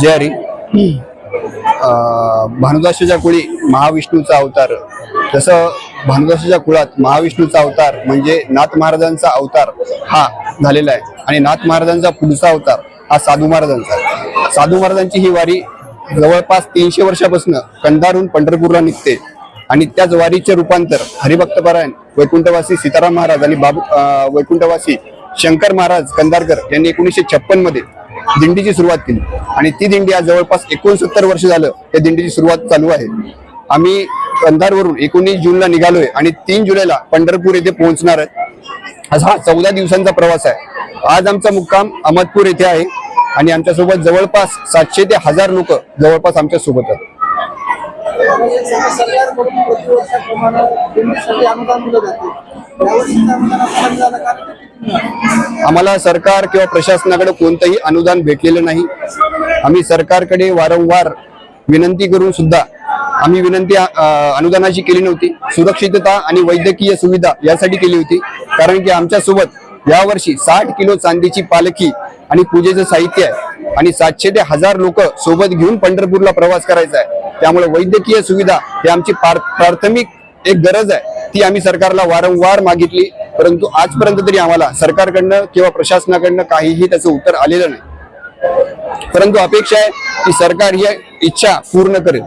जय हरी. भानुदासाच्या कुळी महाविष्णूचा अवतार. जसं भानुदासाच्या कुळात महाविष्णूचा अवतार म्हणजे नाथ महाराजांचा अवतार हा झालेला आहे. आणि नाथ महाराजांचा पुढचा अवतार हा साधू महाराजांचा साधू महाराजांची ही वारी जवळपास तीनशे वर्षापासून कंधारहून पंढरपूरला निघते. आणि त्याच वारीचे रूपांतर हरिभक्तपरायण वैकुंठवासी सीताराम महाराज आणि बाबू वैकुंठवासी शंकर महाराज कंधारकर यांनी एकोणीसशे छप्पनमध्ये दिंडीची सुरुवात केली. आणि ती दिंडी आज जवळपास एकोणसत्तर वर्ष झालं त्या दिंडीची सुरुवात चालू आहे. आम्ही कंधारवरून एकोणीस जूनला निघालोय आणि तीन जुलैला पंढरपूर येथे पोहोचणार आहे. असा हा चौदा दिवसांचा प्रवास आहे. आज आमचा मुक्काम अहमदपूर येथे आहे आणि आमच्यासोबत जवळपास सातशे ते हजार लोक जवळपास आमच्यासोबत आहेत. आम्हाला सरकार किंवा प्रशासनाकडे कोणतंही अनुदान भेटलेलं नाही. आम्ही सरकारकडे वारंवार विनंती करून सुद्धा आम्ही विनंती अनुदानाची केली नव्हती. सुरक्षितता आणि वैद्यकीय सुविधा यासाठी केली होती. कारण की आमच्यासोबत यावर्षी साठ किलो चांदीची पालखी आणि पूजेचं साहित्य आहे. आणि सातशे ते हजार लोक सोबत घेऊन पंढरपूरला प्रवास करायचा आहे. त्यामुळे वैद्यकीय सुविधा ही आमची प्राथमिक एक गरज आहे. ती आम्ही सरकारला वारंवार मागितली. परंतु आजपर्यंत तरी आम्हाला सरकारकडनं किंवा प्रशासनाकडनं काहीही त्याचं उत्तर आलेलं नाही. परंतु अपेक्षा आहे की सरकार ही इच्छा पूर्ण करेल.